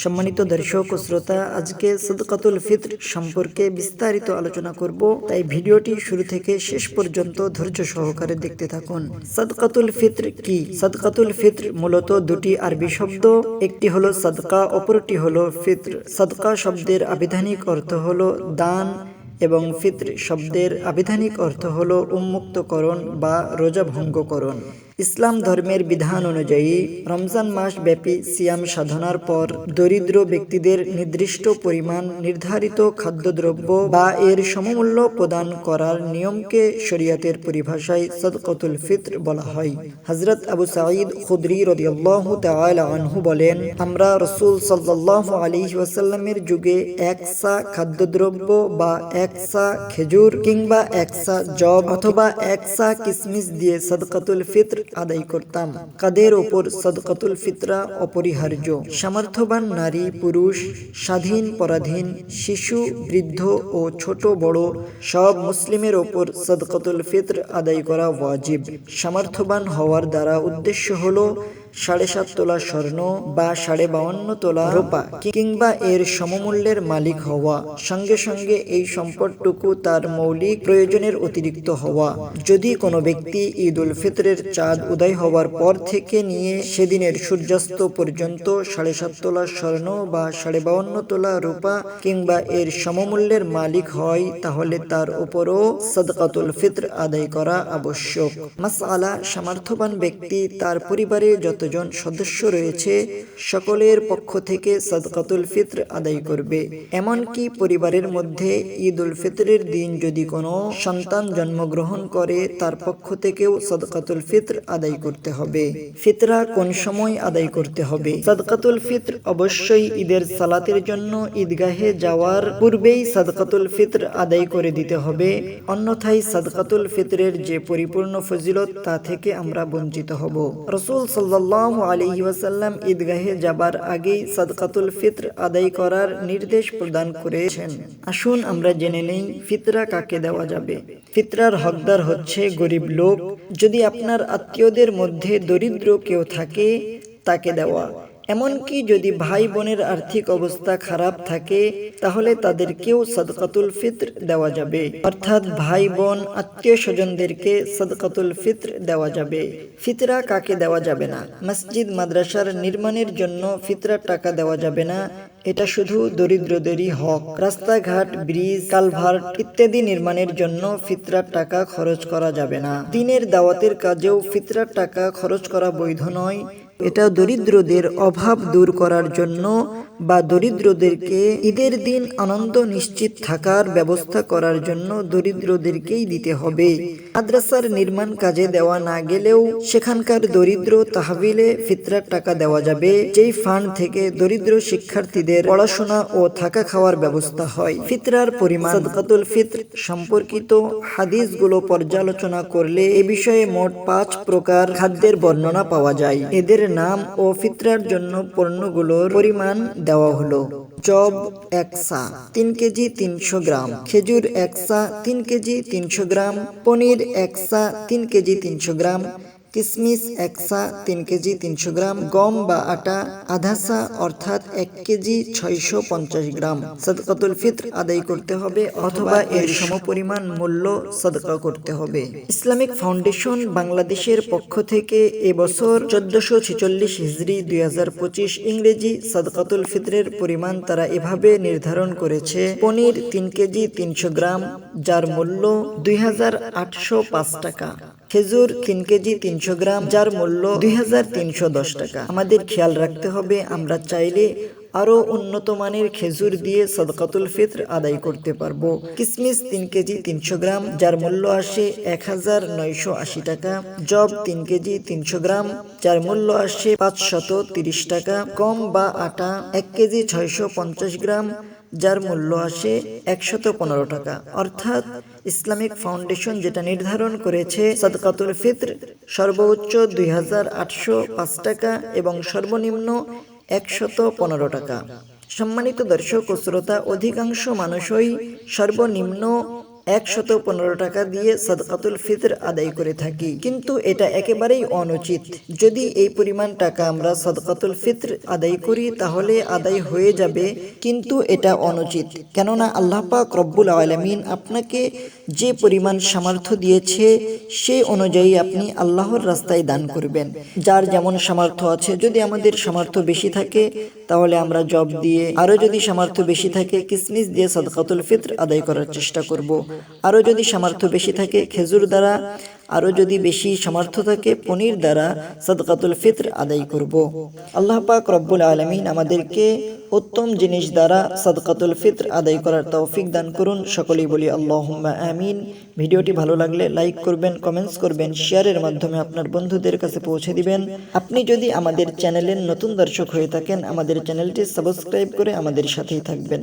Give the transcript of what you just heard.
সম্মানিত দর্শক ও শ্রোতা, আজকে সদকাতুল ফিত্র সম্পর্কে বিস্তারিত আলোচনা করব। তাই ভিডিওটি শুরু থেকে শেষ পর্যন্ত ধৈর্য সহকারে দেখতে থাকুন। সদকাতুল ফিত্র কি? সদকাতুল ফিত্র মূলত দুটি আরবি শব্দ, একটি হলো সদকা, অপরটি হলো ফিত্র। সদকা শব্দের আবিধানিক অর্থ হলো দান এবং ফিত্র শব্দের আবিধানিক অর্থ হল উন্মুক্তকরণ বা রোজা ভঙ্গকরণ ইসলাম ধর্মের বিধান অনুযায়ী রমজান মাস ব্যাপী সিয়াম সাধনার পর দরিদ্র ব্যক্তিদের নির্দিষ্ট পরিমাণ নির্ধারিত খাদ্যদ্রব্য বা এর সমমূল্য প্রদান করার নিয়মকে শরিয়াতের পরিভাষায় সদকতুল ফিত্র বলা হয়। হজরত আবু সাঈদ খুদরি রদিয়াল্লাহ আনহু বলেন, আমরা রসুল সাল্লাহ আলী ওয়াসাল্লামের যুগে একসা খাদ্যদ্রব্য বা একসা খেজুর কিংবা একসা জব অথবা একসা কিসমিস দিয়ে সদকাতুল ফিত্র আদায় করতাম। কাদের ওপর সদকাতুল ফিতরা অপরিহার্য? সামর্থ্যবান নারী, পুরুষ, স্বাধীন, পরাধীন, শিশু, বৃদ্ধ ও ছোট বড়, সব মুসলিমের ওপর সদকাতুল ফিতর আদায় করা ওয়াজিব। সামর্থ্যবান হওয়ার দ্বারা উদ্দেশ্য হলো সাড়ে সাত তোলা স্বর্ণ বা সাড়ে বাউন্ন তোলা রূপা কিংবা এর সমমূল্যের মালিক হওয়া। সঙ্গে সঙ্গে এই সম্পদটুকু তার মৌলিক প্রয়োজনের অতিরিক্ত হওয়া। যদি কোনো ব্যক্তি ঈদ উল ফিতরের চাঁদ উদয় হওয়ার পর থেকে নিয়ে সেদিনের সূর্যাস্ত পর্যন্ত সাড়ে সাত তোলা স্বর্ণ বা সাড়ে বাউন্ন তোলা রূপা কিংবা এর সমমূল্যের মালিক হয়, তাহলে তার উপরও সদকাতুল ফিতর আদায় করা আবশ্যক। মাস আলা সামর্থ্যবান ব্যক্তি তার পরিবারে যত যতজন সদস্য রয়েছে, সকলের পক্ষ থেকে সদকাতুল ফিত্র আদায় করবে। এমনকি পরিবারের মধ্যে ঈদ উল ফিতরের দিন যদি কোনো সন্তান জন্মগ্রহণ করে, তার পক্ষ থেকেও সদকাতুল ফিত্র আদায় করতে হবে। ফিতরা কোন সময় আদায় করতে হবে? সদকাতুল ফিত্র অবশ্যই ঈদের সালাতের জন্য ঈদগাহে যাওয়ার পূর্বেই সদকাতুল ফিত্র আদায় করে দিতে হবে। অন্যথায় সদকাতুল ফিতরের যে পরিপূর্ণ ফজিলত, তা থেকে আমরা বঞ্চিত হব। রসুল সাল্লাহ সাল্লাহ আলহি ওয়াসাল্লাম ঈদগাহে যাবার আগেই সাদকাতুল ফিত্র আদায় করার নির্দেশ প্রদান করেছেন। আসুন আমরা জেনে নেই ফিতরা কাকে দেওয়া যাবে। ফিতরার হকদার হচ্ছে গরিব লোক। যদি আপনার আত্মীয়দের মধ্যে দরিদ্র কেউ থাকে, তাকে দেওয়া এমনকি যদি ভাই বোনের আর্থিক অবস্থা খারাপ থাকে, তাহলে তাদেরকেও সদকাতুল ফিত্র দেওয়া যাবে। অর্থাৎ ভাই বোন আত্মীয় স্বজনদেরকে সদকাতুল ফিত্র দেওয়া যাবে। ফিতরা কাকে দেওয়া যাবে না? মসজিদ, মাদ্রাসার নির্মাণের জন্য ফিতরার টাকা দেওয়া যাবে না। এটা শুধু দরিদ্রদেরই হক। রাস্তাঘাট, ব্রিজ, কালভার্ট ইত্যাদি নির্মাণের জন্য ফিতরার টাকা খরচ করা যাবে না। দিনের দাওয়াতের কাজেও ফিতরার টাকা খরচ করা বৈধ নয়। এটা দরিদ্রদের অভাব দূর করার জন্য বা দরিদ্রদেরকে ঈদের দিন আনন্দ নিশ্চিত থাকার ব্যবস্থা করার জন্য দরিদ্রদেরকেই দিতে হবে। মাদ্রাসার নির্মাণ কাজে দেওয়া না গেলেও সেখানকার দরিদ্র তাহবিলে ফিতরার টাকা দেওয়া যাবে। যেই ফান্ড থেকে দরিদ্র শিক্ষার্থীদের পড়াশোনা ও থাকা খাওয়ার ব্যবস্থা হয়। ফিতরার পরিমাণ সদকাতুল ফিত্র সম্পর্কিত হাদিসগুলো পর্যালোচনা করলে এ বিষয়ে মোট পাঁচ প্রকার খাদ্যের বর্ণনা পাওয়া যায়। এদের নাম ও ফিতরার জন্য পণ্যগুলোর পরিমাণ দেওয়া হলো। চপ একসা তিন কেজি তিনশো গ্রাম। খেজুর একসা তিন কেজি তিনশো গ্রাম। পনির একসা তিন কেজি তিনশো গ্রাম। কিসমিস একসা তিন কেজি তিনশো গ্রাম, গম বা আটা আধাসা অর্থাৎ এক কেজি ছয়শো পঞ্চাশ গ্রাম। সদকাতুল ফিত্র আদায় করতে হবে অথবা এর সমপরিমাণ মূল্য সদকা করতে হবে। ইসলামিক ফাউন্ডেশন বাংলাদেশের পক্ষ থেকে এবছর চোদ্দশো ছেচল্লিশ হিজড়ি দুই হাজার পঁচিশ ইংরেজি সদকাতুল ফিত্রের পরিমাণ তারা এভাবে নির্ধারণ করেছে। পনির তিন কেজি তিনশো গ্রাম, যার মূল্য দুই হাজার আটশো পাঁচ টাকা। খেজুর তিন কেজি তিনশো গ্রাম, যার মূল্য দুই হাজার তিনশো দশ টাকা। আমাদের খেয়াল রাখতে হবে, আমরা চাইলে আরও উন্নত মানের খেজুর দিয়ে সদকাতুল ফিত্র আদায় করতে পারব। কিসমিস তিন কেজি তিনশো গ্রাম, যার মূল্য আসে এক হাজার নয়শো আশি টাকা। জব তিন কেজি তিনশো গ্রাম, যার মূল্য আসে পাঁচশত তিরিশ টাকা। কম বা আটা এক কেজি ছয়শো পঞ্চাশ গ্রাম যার মূল্য আসে একশত পনেরো টাকা। অর্থাৎ ইসলামিক ফাউন্ডেশন যেটা নির্ধারণ করেছে সদকাতুল ফিত্র, সর্বোচ্চ দুই হাজার আটশো পাঁচ টাকা এবং সর্বনিম্ন একশত পনেরো টাকা। সম্মানিত দর্শক ও শ্রোতা, অধিকাংশ মানুষই সর্বনিম্ন একশত পনেরো টাকা দিয়ে সাদকাতুল ফিতর আদায় করে থাকি। কিন্তু এটা একেবারেই অনুচিত। যদি এই পরিমাণ টাকা আমরা সাদকাতুল ফিতর আদায় করি, তাহলে আদায় হয়ে যাবে, কিন্তু এটা অনুচিত। কেননা আল্লাহ পাক রব্বুল আলমিন আপনাকে যে পরিমাণ সামর্থ্য দিয়েছে সেই অনুযায়ী আপনি আল্লাহর রাস্তায় দান করবেন। যার যেমন সামর্থ্য আছে, যদি আমাদের সামর্থ্য বেশি থাকে তাহলে আমরা জব দিয়ে আরও যদি সামর্থ্য বেশি থাকে কিসমিস দিয়ে সদকাতুল ফিত্র আদায় করার চেষ্টা করব। আরও যদি সামর্থ্য বেশি থাকে খেজুর দ্বারা আরও যদি বেশি সামর্থ্য থাকে, পনির দ্বারা সদকাতুল ফিতর আদায় করব। আল্লাহ পাক রব্বুল আলমিন আমাদেরকে উত্তম জিনিস দ্বারা সাদকাতুল ফিতর আদায় করার তৌফিক দান করুন। সকলেই বলি আল্লাহুম্মা আমিন। ভিডিওটি ভালো লাগলে লাইক করবেন, কমেন্টস করবেন, শেয়ারের মাধ্যমে আপনার বন্ধুদের কাছে পৌঁছে দিবেন। আপনি যদি আমাদের চ্যানেলের নতুন দর্শক হয়ে থাকেন, আমাদের চ্যানেলটি সাবস্ক্রাইব করে আমাদের সাথেই থাকবেন।